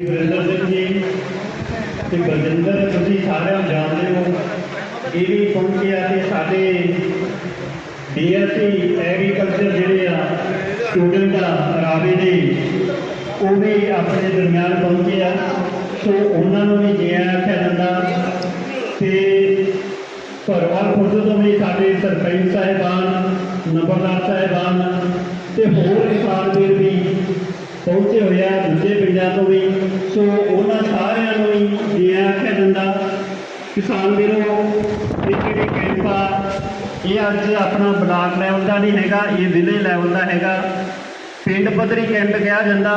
ਵਰਿੰਦਰ ਸਿੰਘ ਜੀ ਤੇ ਬਲਜਿੰਦਰ ਤੁਸੀਂ ਸਾਰਿਆਂ ਜਾਣਦੇ ਹੋ। ਇਹ ਵੀ ਪਹੁੰਚਿਆ ਕਿ ਸਾਡੇ ਬੀਐਸਸੀ ਐਗਰੀਕਲਚਰ ਜਿਹੜੇ ਆ, ਸਟੂਡੈਂਟ ਆ, ਰਾਵੇ ਦੇ ਉਹ ਵੀ ਆਪਣੇ ਦਰਮਿਆਨ ਪਹੁੰਚੇ ਆ। ਸੋ ਉਹਨਾਂ ਨੂੰ ਵੀ ਜੀ ਆਇਆਂ ਆਖਿਆ ਜਾਂਦਾ। ਤੇ ਭਰਵਾਲ ਖੁਦ ਤੋਂ ਵੀ ਸਾਡੇ ਸਰਪੰਚ ਸਾਹਿਬਾਨ, ਨੰਬਰਦਾਰ ਸਾਹਿਬਾਨ ਤੇ ਹੋਰ ਕਿਸਾਨ ਵੀਰ ਵੀ ਪਹੁੰਚੇ ਹੋਏ ਆ ਦੂਜੇ ਪਿੰਡਾਂ ਤੋਂ ਵੀ। ਸੋ ਉਹਨਾਂ ਸਾਰਿਆਂ ਨੂੰ ਵੀ ਜੀ ਆਖਿਆ ਜਾਂਦਾ, ਕਿਸਾਨ ਵੀਰੋ, ਇਹ ਜਿਹੜੇ ਕੈਂਪ ਆ, ਇਹ ਅੱਜ ਆਪਣਾ ਬਲਾਕ ਲੈਵਲ ਦਾ ਨਹੀਂ ਹੈਗਾ, ਇਹ ਵਿਲੇਜ ਲੈਵਲ ਦਾ ਹੈਗਾ। ਪਿੰਡ ਪੱਧਰੀ ਕੈਂਪ ਕਿਹਾ ਜਾਂਦਾ।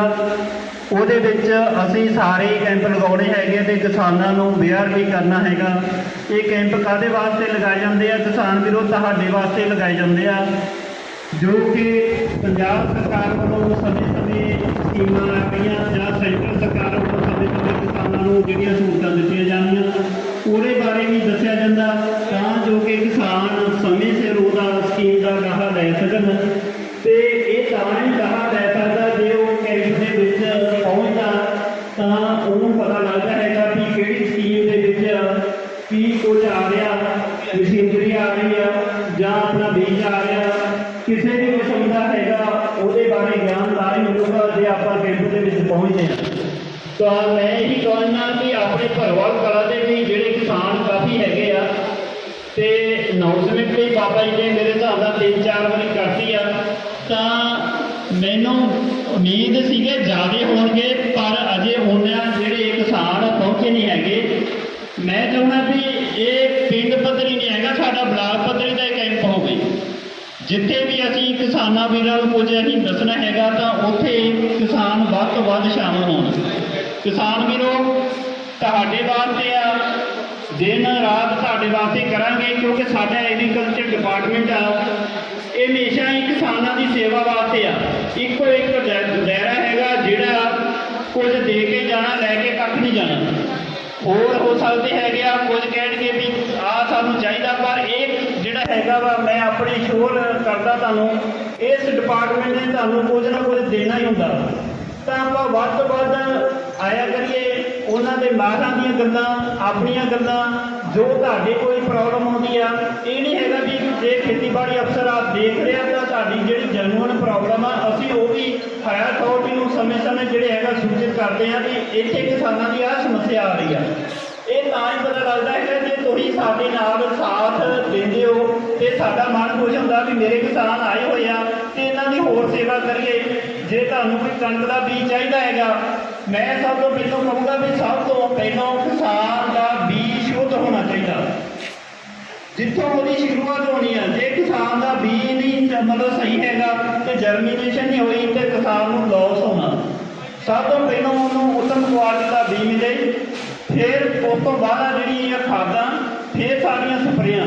ਉਹਦੇ ਵਿੱਚ ਅਸੀਂ ਸਾਰੇ ਕੈਂਪ ਲਗਾਉਣੇ ਹੈਗੇ ਤੇ ਕਿਸਾਨਾਂ ਨੂੰ ਅਵੇਅਰ ਵੀ ਕਰਨਾ ਹੈਗਾ। ਇਹ ਕੈਂਪ ਕਾਦੇ ਵਾਸਤੇ ਲਗਾਏ ਜਾਂਦੇ ਆ? ਕਿਸਾਨ ਵੀਰੋ, ਤੁਹਾਡੇ ਵਾਸਤੇ ਲਗਾਏ ਜਾਂਦੇ ਆ। ਜੋ ਕਿ ਪੰਜਾਬ ਸਰਕਾਰ ਵੱਲੋਂ ਸਮੇਂ-ਸਮੇਂ ਸਕੀਮਾਂ ਆ ਰਹੀਆਂ, ਜਾਂ ਸੈਂਟਰ ਸਰਕਾਰ ਵੱਲੋਂ ਸਮੇਂ-ਸਮੇਂ ਕਿਸਾਨਾਂ ਨੂੰ ਜਿਹੜੀਆਂ ਸਹੂਲਤਾਂ ਦਿੱਤੀਆਂ ਜਾਂਦੀਆਂ ਕਿਸੇ ਵੀ ਕਿਸਮ ਦਾ ਹੈਗਾ, ਉਹਦੇ ਬਾਰੇ ਗਿਆਨ ਤਾਂ ਹੀ ਮਿਲੂਗਾ ਜੇ ਆਪਾਂ ਕੈਂਪ ਦੇ ਵਿੱਚ ਪਹੁੰਚਦੇ ਹਾਂ। ਤਾਂ ਮੈਂ ਇਹੀ ਕਹਿਣਾ ਕਿ ਆਪਣੇ ਭਰਵਾਲ ਕਲਾ ਦੇ ਵੀ ਜਿਹੜੇ ਕਿਸਾਨ ਕਾਫੀ ਹੈਗੇ ਆ, ਤੇ ਅਨਾਉਂਸਮੈਂਟ ਵੀ ਬਾਬਾ ਜੀ ਨੇ ਮੇਰੇ ਹਿਸਾਬ ਨਾਲ ਤਿੰਨ ਚਾਰ ਵਾਰੀ ਕਰਤੀ ਆ, ਤਾਂ ਮੈਨੂੰ ਉਮੀਦ ਸੀਗੇ ਜ਼ਿਆਦਾ ਹੋਣਗੇ, ਪਰ ਅਜੇ ਉਹਨਾਂ ਜਿਹੜੇ ਕਿਸਾਨ ਪਹੁੰਚੇ ਨਹੀਂ ਹੈਗੇ ਮੈਂ ਚਾਹੁੰਦਾ ਵੀ ਇਹ ਪਿੰਡ ਪੱਧਰੀ ਨਹੀਂ ਹੈਗਾ ਸਾਡਾ ਬਲਾਕ ਪੱਧਰੀ ਦਾ ਇਹ ਕੈਂਪ ਹੋਵੇ ਜਿੱਥੇ ਵੀ ਅਸੀਂ ਕਿਸਾਨਾਂ ਵੀਰਾਂ ਨੂੰ ਕੁਝ ਅਸੀਂ ਦੱਸਣਾ ਹੈਗਾ ਤਾਂ ਉੱਥੇ ਕਿਸਾਨ ਵੱਧ ਤੋਂ ਵੱਧ ਸ਼ਾਮਲ ਹੋਣ। ਕਿਸਾਨ ਵੀਰੋ, ਤੁਹਾਡੇ ਵਾਸਤੇ ਆ, ਦਿਨ ਰਾਤ ਤੁਹਾਡੇ ਵਾਸਤੇ ਕਰਾਂਗੇ ਕਿਉਂਕਿ ਸਾਡਾ ਐਗਰੀਕਲਚਰ ਡਿਪਾਰਟਮੈਂਟ ਆ। ਇਹ ਹਮੇਸ਼ਾ ਹੀ ਕਿਸਾਨਾਂ ਦੀ ਸੇਵਾ ਵਾਸਤੇ ਆ। ਇੱਕੋ ਇੱਕ ਦਾਇ- ਦਾਇਰਾ ਹੈਗਾ ਜਿਹੜਾ ਕੁਝ ਦੇ ਕੇ ਜਾਣਾ, ਲੈ ਕੇ ਕੱਖ ਨਹੀਂ ਜਾਣਾ। ਹੋਰ ਹੋ ਸਕਦੇ ਹੈਗੇ ਆ ਕੁਝ ਕਹਿਣਗੇ ਵੀ ਆ ਸਾਨੂੰ ਚਾਹੀਦਾ ਪਰ ਇਹ ਹੈਗਾ ਵਾ, ਮੈਂ ਆਪਣੀ ਸ਼ੋਰ ਕਰਦਾ ਤੁਹਾਨੂੰ, ਇਸ ਡਿਪਾਰਟਮੈਂਟ ਨੇ ਤੁਹਾਨੂੰ ਕੁਝ ਨਾ ਕੁਝ ਦੇਣਾ ਹੀ ਹੁੰਦਾ। ਤਾਂ ਆਪਾਂ ਵੱਧ ਤੋਂ ਵੱਧ ਆਇਆ ਕਰੀਏ, ਉਹਨਾਂ ਦੇ ਮਾਹਰਾਂ ਦੀਆਂ ਗੱਲਾਂ, ਆਪਣੀਆਂ ਗੱਲਾਂ, ਜੋ ਤੁਹਾਡੇ ਕੋਈ ਪ੍ਰੋਬਲਮ ਆਉਂਦੀ ਆ, ਇਹ ਨਹੀਂ ਹੈਗਾ ਵੀ ਜੇ ਖੇਤੀਬਾੜੀ ਅਫਸਰ ਆਪ ਦੇਖ ਰਿਹਾ ਤਾਂ ਤੁਹਾਡੀ ਜਿਹੜੀ ਜੈਨੂਅਨ ਪ੍ਰੋਬਲਮ ਆ, ਅਸੀਂ ਉਹ ਵੀ ਹਾਇਰ ਅਥਾਰਟੀ ਨੂੰ ਸਮੇਂ-ਸਮੇਂ ਜਿਹੜੇ ਹੈਗਾ ਸੂਚਿਤ ਕਰਦੇ ਆ ਵੀ ਇੱਥੇ ਕਿਸਾਨਾਂ ਦੀ ਆਹ ਸਮੱਸਿਆ ਆ ਰਹੀ ਆ। ਇਹ ਤਾਂ ਹੀ ਪਤਾ ਲੱਗਦਾ ਹੈ ਤੁਸੀਂ ਸਾਡੇ ਨਾਲ ਸਾਥ ਦਿੰਦੇ ਹੋ ਤੇ ਸਾਡਾ ਮਨ ਖੁਸ਼ ਹੁੰਦਾ ਵੀ ਮੇਰੇ ਕਿਸਾਨ ਆਏ ਹੋਏ ਆ ਤੇ ਇਹਨਾਂ ਦੀ ਹੋਰ ਸੇਵਾ ਕਰੀਏ। ਜੇ ਤੁਹਾਨੂੰ ਕੋਈ ਕਣਕ ਦਾ ਬੀਜ ਚਾਹੀਦਾ ਹੈਗਾ, ਮੈਂ ਸਭ ਤੋਂ ਪਹਿਲਾਂ ਕਹੂੰਗਾ ਵੀ ਸਭ ਤੋਂ ਪਹਿਲਾਂ ਕਿਸਾਨ ਦਾ ਬੀਜ ਸ਼ੁੱਧ ਹੋਣਾ ਚਾਹੀਦਾ। ਜਿੱਥੋਂ ਉਹਦੀ ਸ਼ੁਰੂਆਤ ਹੋਣੀ ਆ, ਜੇ ਕਿਸਾਨ ਦਾ ਬੀਜ ਨਹੀਂ ਮਤਲਬ ਸਹੀ ਹੈਗਾ ਤੇ ਜਰਮੀਨੇਸ਼ਨ ਨਹੀਂ ਹੋਈ ਤੇ ਕਿਸਾਨ ਨੂੰ ਲਾਸ ਹੋਣਾ। ਸਭ ਤੋਂ ਪਹਿਲਾਂ ਉਹਨੂੰ ਉੱਤਮ ਕੁਆਲਿਟੀ ਦਾ ਬੀਜ ਮਿਲੇ, ਫਿਰ ਉਸ ਤੋਂ ਬਾਅਦ ਆ ਜਿਹੜੀ ਇਹ ਖਾਦਾਂ ਫਿਰ ਸਾਰੀਆਂ ਸਪਰੇਆਂ,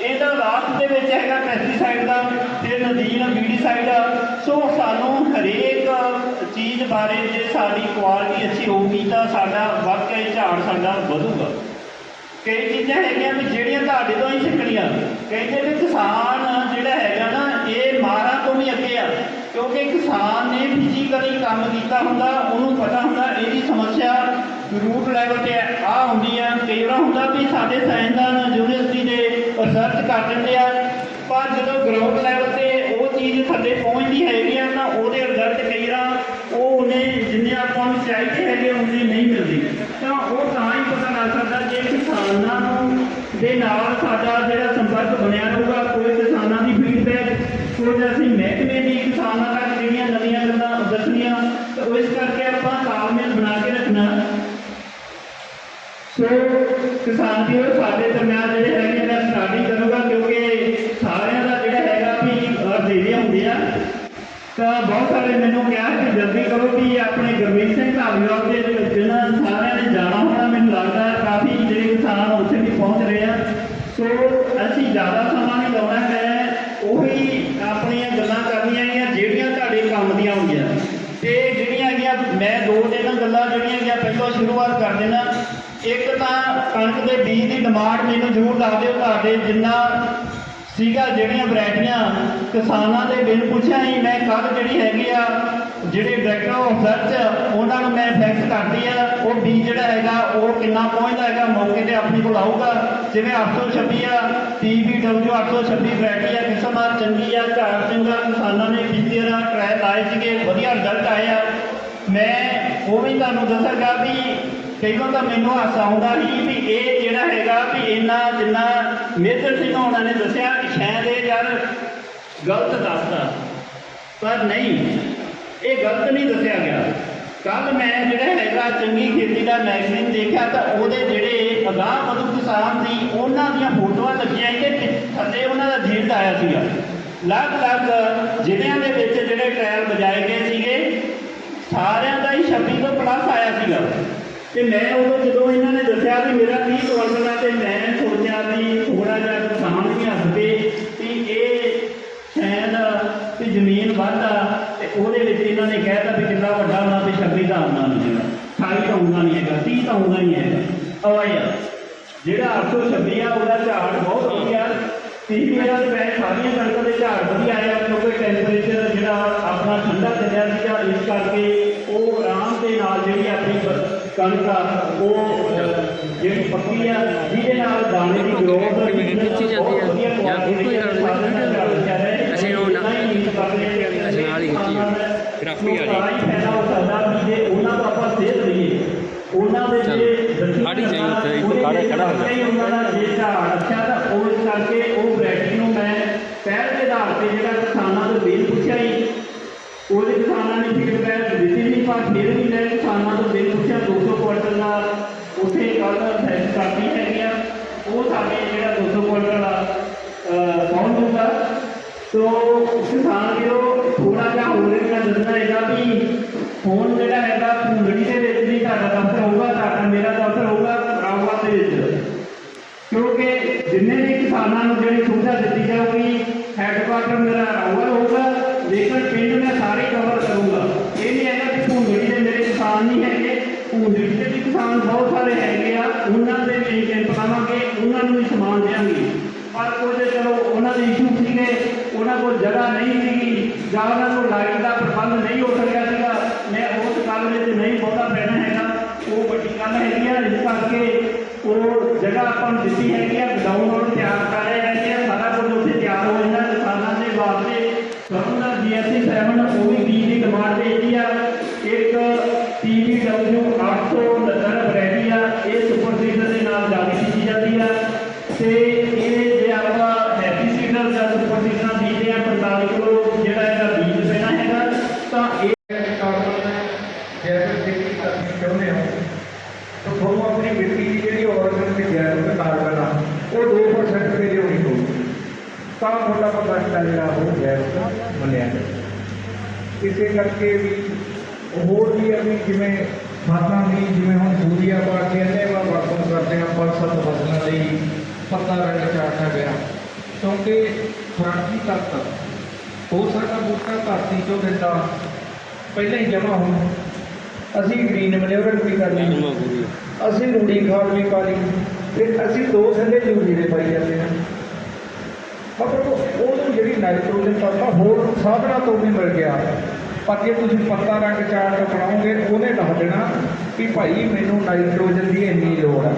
ਇਹਦਾ ਲਾਸਟ ਦੇ ਵਿੱਚ ਹੈਗਾ ਪੈਸਟੀਸਾਈਡ ਦਾ ਫਿਰ ਨਦੀਨ ਬੀਡੀਸਾਈਡ ਦਾ ਸੋ ਸਾਨੂੰ ਹਰੇਕ ਚੀਜ਼ ਬਾਰੇ ਜੇ ਸਾਡੀ ਕੁਆਲਿਟੀ ਅੱਛੀ ਹੋਊਗੀ ਤਾਂ ਸਾਡਾ ਵਾਕਿਆ ਹੀ ਝਾੜ ਸਾਡਾ ਵਧੂਗਾ। ਕਈ ਚੀਜ਼ਾਂ ਹੈਗੀਆਂ ਵੀ ਜਿਹੜੀਆਂ ਤੁਹਾਡੇ ਤੋਂ ਹੀ ਸਿੱਖਣੀਆਂ। ਕਹਿੰਦੇ ਵੀ ਕਿਸਾਨ ਜਿਹੜਾ ਹੈਗਾ ਨਾ, ਇਹ ਮਾਰਾਂ ਤੋਂ ਵੀ ਅੱਗੇ ਆ। ਕਿਉਂਕਿ ਕਿਸਾਨ ਨੇ ਫਿਜ਼ੀਕਲੀ ਕੰਮ ਕੀਤਾ ਹੁੰਦਾ, ਉਹਨੂੰ ਪਤਾ ਹੁੰਦਾ, ਇਹਦੀ ਸਮੱਸਿਆ ਰੂਟ ਲੈਵਲ ਤੇ ਆ ਹੁੰਦੀ ਆ, ਕਈ ਵਾਰ ਹੁੰਦਾ ਵੀ ਸਾਡੇ ਸਾਇੰਸਦਾਨ ਯੂਨੀਵਰਸਿਟੀ ਦੇ ਰਿਸਰਚ ਕਰ ਦਿੰਦੇ ਆ, ਪਰ ਜਦੋਂ ਗਰਾਊਂਡ ਲੈਵਲ ਤੇ ਉਹ ਚੀਜ਼ ਥੱਲੇ ਪਹੁੰਚਦੀ ਹੈਗੀ ਆ, ਤਾਂ ਉਹਦੇ ਰਿਜ਼ਲਟ ਕਈ ਵਾਰ ਉਹ ਉਹਨੇ ਜਿੰਨੇ ਆਪਾਂ ਨੂੰ ਚਾਹੀਦੇ ਹੈਗੇ ਉਹਨੇ ਨਹੀਂ ਮਿਲਦੀ। ਤਾਂ ਉਹ ਤਾਂ ਹੀ ਪਤਾ ਲੱਗ ਸਕਦਾ ਜੇ ਕਿਸਾਨਾਂ ਨੂੰ ਦੇ ਨਾਲ ਸਾਡਾ ਜਿਹੜਾ ਸੰਪਰਕ ਬਣਿਆ ਰਹੂਗਾ ਕੋਈ ਕਿਸਾਨਾਂ ਦੀ ਫੀਡਬੈਕ ਕੁਝ ਅਸੀਂ ਮਹਿਕਮੇ ਦੀ ਕਿਸਾਨਾਂ ਤੱਕ ਜਿਹੜੀਆਂ ਨਵੀਆਂ ਗੱਲਾਂ ਦੱਸਣੀਆਂ ਤਾਂ ਉਹ ਇਸ ਕਰਕੇ ਆਪਾਂ ਤਾਲਮੇਲ ਬਣਾ ਕੇ ਰੱਖਣਾ ਸੋ ਕਿਸਾਨ ਦੀ ਵੀਰੋ ਸਾਡੇ ਦਰਮਿਆਨ ਜਿਹੜੇ ਹੈਗੇ ਮੈਂ ਸਟਾਰਟਿੰਗ ਕਰੂੰਗਾ ਕਿਉਂਕਿ ਸਾਰਿਆਂ ਦਾ ਜਿਹੜਾ ਹੈਗਾ ਵੀ ਦੇਰੀਆਂ ਹੁੰਦੀਆਂ ਤਾਂ ਬਹੁਤ ਸਾਰੇ ਮੈਨੂੰ ਕਿਹਾ ਕਿ ਜਲਦੀ ਕਰੋ ਵੀ ਆਪਣੇ ਗੁਰਮੀਤ ਸਿੰਘ ਧਾਲੀਵਾਲ ਦੇ ਜਿਹਨਾਂ ਸਾਰਿਆਂ ਨੇ ਜਾਣਾ ਹੋਣਾ, ਮੈਨੂੰ ਲੱਗਦਾ ਕਾਫੀ ਜਿਹੜੇ ਕਿਸਾਨ ਉੱਥੇ ਵੀ ਪਹੁੰਚ ਰਹੇ ਆ। ਸੋ ਅਸੀਂ ਜ਼ਿਆਦਾ ਸਮਾਂ ਨਹੀਂ ਲਾਉਣਾ ਹੈ ਉਹੀ ਆਪਣੀਆਂ ਗੱਲਾਂ ਕਰਨੀਆਂ ਹੈਗੀਆਂ, ਜਿਹੜੀਆਂ ਤੁਹਾਡੇ ਕੰਮ ਦੀਆਂ ਹੁੰਦੀਆਂ। ਤੇ ਜਿਹੜੀਆਂ ਹੈਗੀਆਂ, ਮੈਂ ਦੋ ਤਿੰਨ ਗੱਲਾਂ ਜਿਹੜੀਆਂ ਹੈਗੀਆਂ, ਪਹਿਲਾਂ ਸ਼ੁਰੂਆਤ ਕਰ ਦੇਣਾ ਇੱਕ ਕਣਕ ਦੇ ਬੀਜ ਦੀ ਡਿਮਾਂਡ ਮੈਨੂੰ ਜ਼ਰੂਰ ਦੱਸ ਦਿਓ ਤੁਹਾਡੇ ਜਿੰਨਾ ਸੀਗਾ ਜਿਹੜੀਆਂ ਵੈਰਾਈਟੀਆਂ ਕਿਸਾਨਾਂ ਦੇ ਬਿਨ ਪੁੱਛਿਆ ਹੀ ਮੈਂ ਕੱਲ ਜਿਹੜੀ ਹੈਗੀ ਆ, ਜਿਹੜੇ ਡਾਇਰੈਕਟਰ ਆਫ ਸਰਚ ਉਹਨਾਂ ਨੂੰ ਮੈਂ ਫੈਕਸ ਕਰਦੀ ਆ, ਉਹ ਬੀਜ ਜਿਹੜਾ ਹੈਗਾ, ਉਹ ਕਿੰਨਾ ਪਹੁੰਚਦਾ ਹੈਗਾ, ਮੌਕੇ ਤੇ ਆਪਣੇ ਕੋਲ ਆਊਗਾ। ਜਿਵੇਂ 826 ਆ TBW 826 ਵੈਰਾਈਟੀ ਆ, ਕਿਸਮ ਆ, ਚੰਗੀ ਆ ਝਾੜ ਚੰਗਾ, ਕਿਸਾਨਾਂ ਨੇ ਕੀਤੀ ਆ ਟਰਾਇਲ ਲਾਏ ਸੀਗੇ, ਵਧੀਆ ਰਿਜ਼ਲਟ ਆਏ ਆ। ਮੈਂ ਉਹ ਵੀ ਤੁਹਾਨੂੰ ਦੱਸਾਂਗਾ ਵੀ ਕਈ ਵਾਰ ਤਾਂ ਮੈਨੂੰ ਹਾਸਾ ਆਉਂਦਾ ਸੀ ਵੀ ਇਹ ਜਿਹੜਾ ਹੈਗਾ ਵੀ ਇੰਨਾ ਜਿੰਨਾ ਮੇਜਰ ਸਿੰਘ ਹੋਣਾ ਨੇ ਦੱਸਿਆ ਕਿ ਸ਼ਾਇਦ ਇਹ ਯਾਰ ਗਲਤ ਦੱਸਦਾ। ਪਰ ਨਹੀਂ, ਇਹ ਗਲਤ ਨਹੀਂ ਦੱਸਿਆ ਗਿਆ। ਕੱਲ ਮੈਂ ਜਿਹੜਾ ਹੈਗਾ ਚੰਗੀ ਖੇਤੀ ਦਾ ਮੈਗਜ਼ੀਨ ਦੇਖਿਆ ਤਾਂ ਉਹਦੇ ਜਿਹੜੇ ਅਗਾਹ ਮਧੂ ਕਿਸਾਨ ਸੀ, ਉਹਨਾਂ ਦੀਆਂ ਫੋਟੋਆਂ ਲੱਗੀਆਂ ਸੀ ਤੇ ਥੱਲੇ ਉਹਨਾਂ ਦਾ ਜੀਲਦ ਆਇਆ ਸੀਗਾ। ਲੱਗ-ਲੱਗ ਜ਼ਿਲ੍ਹਿਆਂ ਦੇ ਵਿੱਚ ਜਿਹੜੇ ਟ੍ਰਾਇਲ ਬਜਾਏ ਗਏ ਸੀਗੇ ਸਾਰਿਆਂ ਦਾ ਹੀ 26 ਤੋਂ ਪਲੱਸ ਆਇਆ ਸੀਗਾ। ਤੇ ਮੈਂ ਉਦੋਂ ਜਦੋਂ ਇਹਨਾਂ ਨੇ ਦੱਸਿਆ ਵੀ ਮੇਰਾ 30 ਕੁਆਂਟਲ ਆ ਤੇ ਮੈਂ ਸੋਚਿਆ ਵੀ ਥੋੜਾ ਜਿਹਾ ਕਿਸਾਨ ਵੀ ਹੱਸਦੇ ਵੀ ਇਹ ਸ਼ਾਇਦ ਵੀ ਜ਼ਮੀਨ ਵਾਧਾ ਤੇ ਉਹਦੇ ਵਿੱਚ ਇਹਨਾਂ ਨੇ ਕਹਿਤਾ ਵੀ ਕਿੰਨਾ ਵੱਡਾ ਹੋਣਾ ਤੇ 26 ਦਾ ਆਉਣਾ ਨਹੀਂ ਹੈਗਾ। 28 ਤਾਂ ਆਉਣਾ ਨਹੀਂ ਹੈਗਾ 30 ਤਾਂ ਆਉਣਾ ਨਹੀਂ ਹੈਗਾ। ਆਇਆ ਜਿਹੜਾ 826 ਆ, ਉਹਦਾ ਝਾੜ ਬਹੁਤ ਵਧੀਆ। ਤੀਹ ਮੇਰਾ ਦੇ ਬੈਠ ਸਾਰੀਆਂ ਕਣਕਾਂ ਦੇ ਝਾੜ ਵਧੀਆ ਆਇਆ ਕਿਉਂਕਿ ਟੈਂਪਰੇਚਰ ਜਿਹੜਾ ਆਪਣਾ ਠੰਡਾ ਚੱਲਿਆ ਸੀਗਾ ਇਸ ਕਰਕੇ ਉਹ ਆਰਾਮ ਦੇ ਨਾਲ ਜਿਹੜੀ ਆਪਣੀ ਬ- ਕਣਕ ਆ ਉਹ ਜਿਹੜੀ ਪੱਕੀ ਆ ਜਿਹਦੇ ਨਾਲ ਦਾਣੇ ਦੀ ਗਰੋਥ ਖਿੱਚੀ ਜਾਂਦੀ ਆ। ਜਾਂ ਕੋਈ ਨਹੀਂ। ਅਸੀਂ ਉਹ ਨਾ- ਅਸੀਂ ਨਾਲ ਹੀ ਖਿੱਚੀ ਆ। ਗ੍ਰਾਫੀ ਆ ਜੀ ਫਾਇਦਾ ਹੋ ਸਕਦਾ ਵੀ ਜੇ ਉਹਨਾਂ ਦਾ ਆਪਾਂ ਸੇਧ ਲਈਏ ਉਹਨਾਂ ਦੇ। ਜੇ ਸਾਡੀ ਚਾਹੀਦੀ ਉੱਥੇ, ਇੱਥੇ ਖੜਾ- ਖੜਾ ਹੋ। ਨਹੀਂ ਉਹਨਾਂ ਦਾ ਜੇ ਝਾੜ ਅੱਛਾ ਤਾਂ ਉਹ ਇਸ ਕਰਕੇ ਉਹ ਵੈਰਾਈਟੀ ਨੂੰ ਮੈਂ ਪਹਿਲ ਦੇ ਆਧਾਰ ਤੇ ਜਿਹੜਾ ਕਿਸਾਨਾਂ ਤੋਂ ਬਿੱਲ ਪੁੱਛਿਆ ਹੀ ਉਹਦੇ ਕਿਸਾਨਾਂ ਨੇ ਫੀਡਬੈਕ ਦਿੱਤੀ ਨਹੀਂ ਪਰ ਫਿਰ ਵੀ ਮੈਂ ਕਿਸਾਨਾਂ ਤੋਂ ਬਿੱਲ ਪੁੱਛਿਆ 200 ਕੁਆਂਟਲ ਦਾ ਉੱਥੇ ਕੱਲ ਫੈਸ ਕਰਦੀ ਉਹ ਸਾਡੇ ਜਿਹੜਾ 200 ਕੁਆਂਟਲ ਆ ਪਹੁੰਚ ਜੂਗਾ ਤੋ ਕਿਸਾਨ ਵੀਰੋ ਥੋੜਾ ਜਿਹਾ ਹੋਰ ਇਹਨਾਂ ਦੱਸਣਾ ਹੈਗਾ ਵੀ ਹੁਣ ਜਿਹੜਾ ਹੈਗਾ ਭੁੰਗੜੀ ਦੇ ਵਿੱਚ ਵੀ ਤੁਹਾਡਾ ਦਫ਼ਤਰ ਹੋਊਗਾ, ਤੁਹਾਡਾ ਮੇਰਾ ਦਫ਼ਤਰ ਹੋਊਗਾ ਰਾਉਗਾ ਦੇ ਵਿੱਚ। ਕਿਉਂਕਿ ਜਿੰਨੇ ਵੀ ਕਿਸਾਨਾਂ ਨੂੰ ਜਿਹੜੀ ਸੁਵਿਧਾ ਦਿੱਤੀ ਜਾਊਗੀ ਹੈੱਡਕੁਆਟਰ ਮੇਰਾ ਰਾਉਗਾ ਹੋਊਗਾ, ਲੇਕਿਨ ਪਿੰਡ ਮੈਂ ਸਾਰੇ ਕਵਰ ਕਰੂੰਗਾ। ਇਹ ਨਹੀਂ ਹੈਗਾ ਕਿ ਭੁੰਗੜੀ ਦੇ ਮੇਰੇ ਕਿਸਾਨ ਨਹੀਂ ਹੈਗੇ। ਭੁੰਗੜੀ ਦੇ ਵੀ ਕਿਸਾਨ ਬਹੁਤ ਸਾਰੇ ਹੈਗੇ ਆ, ਉਹਨਾਂ ਦੇ ਵੀ ਅਸੀਂ ਕੈਂਪ ਲਾਵਾਂਗੇ, ਉਹਨਾਂ ਨੂੰ ਵੀ ਸਮਾਨ ਦੇਵਾਂਗੇ। ਪਰ ਉਹਦੇ ਚਲੋ, ਉਹਨਾਂ ਦੇ ਇਸ਼ੂ ਸੀਗੇ, ਉਹਨਾਂ ਕੋਲ ਜਗ੍ਹਾ ਨਹੀਂ ਸੀਗੀ, ਜਾਂ ਉਹਨਾਂ ਕੋਲ ਲਾਈਟ ਦਾ ਪ੍ਰਬੰਧ ਨਹੀਂ ਹੋ ਸਕਿਆ ਸੀਗਾ, ਮੈਂ ਉਸ ਗੱਲ ਵਿੱਚ ਨਹੀਂ ਬਹੁਤਾ ਪੈਣਾ ਹੈਗਾ। ਉਹ ਵੱਡੀ ਗੱਲ ਹੈਗੀ ਆ, ਇਸ ਕਰਕੇ ਉਹ ਜਗ੍ਹਾ ਆਪਾਂ ਨੂੰ ਦਿੱਤੀ ਹੈਗੀ ਆ ਗਡਾਊਨ ਉਹ ਤਿਆਰ ਕਰ ਰਹੇ ਹੈਗੇ ਆ, ਸਾਰਾ ਕੁਝ ਉੱਥੇ ਤਿਆਰ ਹੋ ਜਾਂਦਾ ਕਿਸਾਨਾਂ ਦੇ ਵਾਸਤੇ। ਸਰੋਂ ਦਾ ਜੀਐਸਟੀ 7 ਉਹ ਵੀ ਬੀਜ ਦੀ ਡਿਮਾਂਡ ਤੇ ਹੈਗੀ ਆ ਇੱਕ TBW 870 ਵੈਰਾਈਟੀ ਆ ਇਹ ਸੁਪਰ ਸੀਡਰ ਦੇ ਨਾਲ ਜਾਰੀ ਕੀਤੀ ਜਾਂਦੀ ਆ ਤੇ ਇਹ ਜੇ ਆਪਾਂ ਹੈਪੀ ਸੀਡਰ ਜਾਂ ਸੁਪਰ ਸੀਡਰ ਬੀਜਦੇ ਆ 45 ਕਿਲੋ ਜਿਹੜਾ ਇਹਦਾ ਬੀਜ ਪੈਣਾ ਹੈਗਾ ਤਾਂ ਇਹ ਜੈਵਿਕ ਖੇਤੀ ਕਰਨੀ ਚਾਹੁੰਦੇ ਹੋ ਤਾਂ ਤੁਹਾਨੂੰ ਆਪਣੀ ਮਿੱਟੀ ਦੀ ਜਿਹੜੀ ਆਰਗਨ ਦੀ ਜੈਵਿਕ ਕਾਰਬਨ ਆ ਉਹ 2% ਤੇ ਲਿਆਉਣੀ ਪਊਗੀ ਤਾਂ ਪ੍ਰੋਡਕਟ ਆ ਜਿਹੜਾ ਉਹ ਜੈਵਿਕ ਮੰਨਿਆ ਜਾਂਦਾ। ਇਸੇ ਕਰਕੇ ਵੀ ਹੋਰ ਵੀ ਆ ਵੀ ਜਿਵੇਂ ਖਾਦਾਂ ਦੀ ਜਿਵੇਂ ਹੁਣ ਯੂਰੀਆ ਪਾ ਕੇ ਇਹਨੇ ਵਾ ਵਰਤੋਂ ਕਰਦੇ ਆ ਪੰਜ ਸੱਤ ਫਸਲਾਂ ਲਈ ਪੱਤਾ ਰੰਗ ਚਾਟਾ ਗਿਆ ਕਿਉਂਕਿ ਖੁਰਾਕੀ ਤੱਤ ਹੋ ਸਕਦਾ ਬੂਟਾ ਧਰਤੀ ਚੋਂ ਦਿੰਦਾ ਪਹਿਲਾਂ ਹੀ ਜਮਾ ਹੋਣ ਅਸੀਂ ਗ੍ਰੀਨ ਮੈਨਿਓਰ ਵੀ ਕਰ ਲਈ ਅਸੀਂ ਰੂੜੀ ਖਾਦ ਵੀ ਪਾ ਲਈ। ਫਿਰ ਅਸੀਂ ਦੋ ਥੱਲੇ ਯੂਰੀ ਦੇ ਪਾਈ ਜਾਂਦੇ ਹਾਂ ਮਤਲਬ ਉਹਨੂੰ ਜਿਹੜੀ ਨਾਈਟ੍ਰੋਜਨ ਤੱਤ ਹੋਰ ਸਾਧਨਾਂ ਤੋਂ ਵੀ ਮਿਲ ਗਿਆ। ਪਰ ਜੇ ਤੁਸੀਂ ਪੱਤਾ ਰੰਗ ਚਾਰਟ ਬਣਾਓਗੇ, ਉਹਨੇ ਦੱਸ ਦੇਣਾ ਕਿ ਭਾਈ ਮੈਨੂੰ ਨਾਈਟ੍ਰੋਜਨ ਦੀ ਇੰਨੀ ਲੋੜ ਹੈ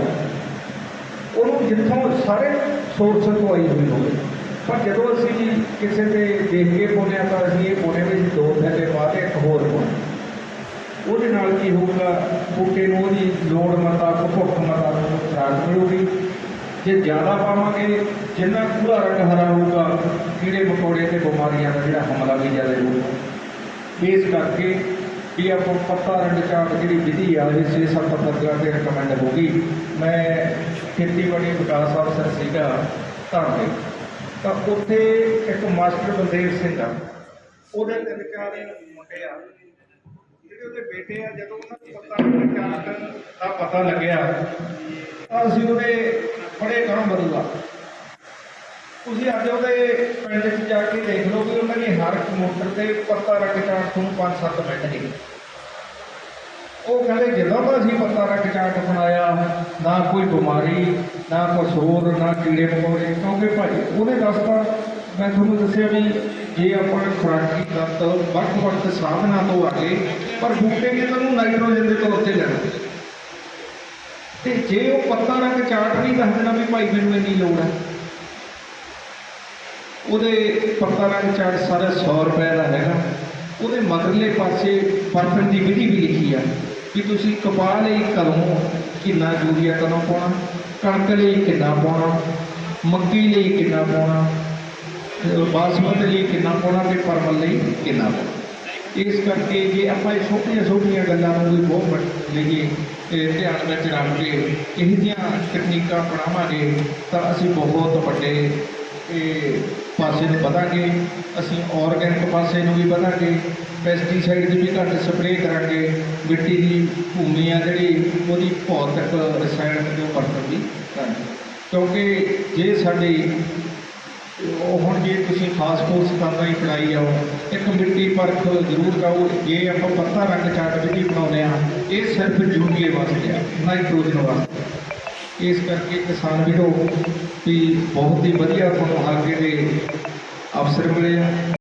ਉਹਨੂੰ ਜਿੱਥੋਂ ਸਾਰੇ ਸੋਰਸ ਤੋਂ ਆਈ ਹੋਈ ਹੋਵੇ। ਪਰ ਜਦੋਂ ਅਸੀਂ ਕਿਸੇ ਤੇ ਦੇਖ ਕੇ ਪਾਉਂਦੇ ਹਾਂ ਤਾਂ ਅਸੀਂ ਇਹ ਪਾਉਂਦੇ ਵਿੱਚ ਦੋ ਥੱਲੇ ਪਾ ਕੇ ਇੱਕ ਹੋਰ ਪਾਉਂਦੇ ਉਹਦੇ ਨਾਲ ਕੀ ਹੋਊਗਾ? ਬੂਟੇ ਨੂੰ ਉਹਦੀ ਲੋੜ ਮੁਤਾਬਕ ਭੁੱਖ ਮੁਤਾਬਕ ਖੁਰਾਕ ਮਿਲੂਗੀ। ਜੇ ਜ਼ਿਆਦਾ ਪਾਵਾਂਗੇ, ਜਿੰਨਾ ਕੂੜਾ ਰੰਗ ਹਰਾ ਹੋਊਗਾ, ਕੀੜੇ ਮਕੌੜੇ ਤੇ ਬਿਮਾਰੀਆਂ ਦਾ ਜਿਹੜਾ ਹਮਲਾ ਵੀ ਜ਼ਿਆਦਾ ਹੋਊਗਾ। ਇਸ ਕਰਕੇ ਵੀ ਆਪਾਂ ਪੱਤਾ ਰੰਗ ਚਾਟ ਜਿਹੜੀ ਵਿਧੀ ਆ, ਇਹ 6-7 ਪੱਤਰਾਂ ਤੇ ਰეკਮੈਂਡ ਗਈ ਮੈਂ ਖੇਤੀਬਾੜੀ ਵਿਕਾਸ ਅਫਸਰ ਸੀਗਾ ਧਾਰਮਿਕ ਤਾਂ ਉੱਥੇ ਇੱਕ ਮਾਸਟਰ ਬਲਦੇਵ ਸਿੰਘ ਆ, ਉਹਦੇ ਤਿੰਨ ਚਾਰ ਮੁੰਡੇ ਆ। ਜਿਹੜੇ ਉਹਦੇ ਬੇਟੇ ਆ, ਜਦੋਂ ਉਹਨਾਂ ਨੂੰ ਪਤਾ ਚਾਟ ਦਾ ਪਤਾ ਲੱਗਿਆ ਤਾਂ ਅਸੀਂ ਉਹਦੇ ਬੜੇ ਘਰੋਂ ਬਦਲਵਾ ਤੁਸੀਂ ਅੱਜ ਉਹਦੇ ਪਿੰਡ 'ਚ ਜਾ ਕੇ ਦੇਖ ਲਓ ਕਿ ਉਹਨਾਂ ਨੇ ਹਰ ਇੱਕ ਮੋਟਰ ਤੇ ਪੱਤਾ ਰੱਖ ਚਾਟ ਤੁਹਾਨੂੰ 5-7 ਮਿੰਟ ਨਹੀਂ ਉਹ ਕਹਿੰਦੇ ਜਦੋਂ ਦਾ ਅਸੀਂ ਪੱਤਾ ਰੱਖ ਚਾਟ ਬਣਾਇਆ ਨਾ ਕੋਈ ਬਿਮਾਰੀ, ਨਾ ਕੁਛ ਹੋਰ, ਨਾ ਕੀੜੇ ਮਕੌੜੇ, ਕਿਉਂਕਿ ਭਾਈ ਉਹਨੇ ਦੱਸਦਾ ਮੈਂ ਤੁਹਾਨੂੰ ਦੱਸਿਆ ਵੀ ਜੇ ਆਪਾਂ ਖੁਰਾਕੀ ਤੱਤ ਵੱਖ ਵੱਖ ਸਾਧਨਾਂ ਤੋਂ ਆ ਗਏ, ਪਰ ਬੂਟੇ ਨੇ ਤੁਹਾਨੂੰ ਨਾਈਟ੍ਰੋਜਨ ਦੇ ਤੌਰ ਤੇ ਲੈਣਾ। ਤੇ ਜੇ ਉਹ ਪੱਤਾ ਰੰਗ ਚਾਟ ਨਹੀਂ ਦੱਸ ਦੇਣਾ ਵੀ ਭਾਈ ਮੈਨੂੰ ਇੰਨੀ ਲੋੜ ਹੈ। ਉਹਦੇ ਪੱਤਾ ਰੰਗ ਚਾਟ ਸਾਰਾ 100 ਰੁਪਏ ਦਾ ਹੈਗਾ। ਉਹਦੇ ਮਗਰਲੇ ਪਾਸੇ ਵਰਤਣ ਦੀ ਵਿਧੀ ਵੀ ਲਿਖੀ ਆ ਕਿ ਤੁਸੀਂ ਕਪਾਹ ਲਈ ਕਦੋਂ ਕਿੰਨਾ ਯੂਰੀਆ ਕਦੋਂ ਪਾਉਣਾ, ਕਣਕ ਲਈ ਕਿੰਨਾ ਪਾਉਣਾ, ਮੱਕੀ ਲਈ ਕਿੰਨਾ ਪਾਉਣਾ ਬਾਸਮਤੀ ਲਈ ਕਿੰਨਾ ਪਾਉਣਾ ਤੇ ਪਰਮਲ ਲਈ ਕਿੰਨਾ ਪਾਉਣਾ। ਇਸ ਕਰਕੇ ਜੇ ਆਪਾਂ ਇਹ ਛੋਟੀਆਂ ਛੋਟੀਆਂ ਗੱਲਾਂ ਨੂੰ ਵੀ ਬਹੁਤ ਵੱਡ ਲਈਏ ਧਿਆਨ ਵਿੱਚ ਰੱਖ ਕੇ ਇਹੋ ਜਿਹੀਆਂ ਤਕਨੀਕਾਂ ਅਪਣਾਵਾਂਗੇ ਤਾਂ ਅਸੀਂ ਬਹੁਤ ਵੱਡੇ ਇਹ ਪਾਸੇ ਨੂੰ ਵਧਾਂਗੇ, ਅਸੀਂ ਆਰਗੈਨਿਕ ਪਾਸੇ ਨੂੰ ਵੀ ਵਧਾਂਗੇ ਪੈਸਟੀਸਾਈਡ ਦੀ ਵੀ ਘੱਟ ਸਪਰੇਅ ਕਰਾਂਗੇ, ਮਿੱਟੀ ਦੀ ਭੂਮੀ ਆ ਜਿਹੜੀ ਉਹਦੀ ਭੌਤਿਕ ਰਸਾਇਣਕ ਜੋ ਵਰਤੋਂ ਵੀ ਕਰਾਂਗੇ ਕਿਉਂਕਿ ਜੇ ਸਾਡੀ ਉਹ ਹੁਣ ਜੇ ਤੁਸੀਂ ਖਾਸ ਕੋਰਸ ਕਰਨਾ ਹੀ ਪੜਾਈ ਜਾਓ ਇੱਕ ਮਿੱਟੀ ਪਰਖ ਜ਼ਰੂਰ ਕਰੋ, ਜੇ ਆਪਾਂ ਪੱਤਾ ਰੰਗ ਚਾਰਟ ਵਿਧੀ ਬਣਾਉਂਦੇ ਆ, ਇਹ ਸਿਰਫ ਯੂਰੀਏ ਵਾਸਤੇ ਆ, ਨਾਈਟ੍ਰੋਜਨ ਵਾਸਤੇ। ਇਸ ਕਰਕੇ ਕਿਸਾਨ ਵੀਰੋ, ਵੀ ਬਹੁਤ ਹੀ ਵਧੀਆ ਤੁਹਾਨੂੰ ਹਲਕੇ ਦੇ ਅਫਸਰ ਮਿਲੇ ਆ।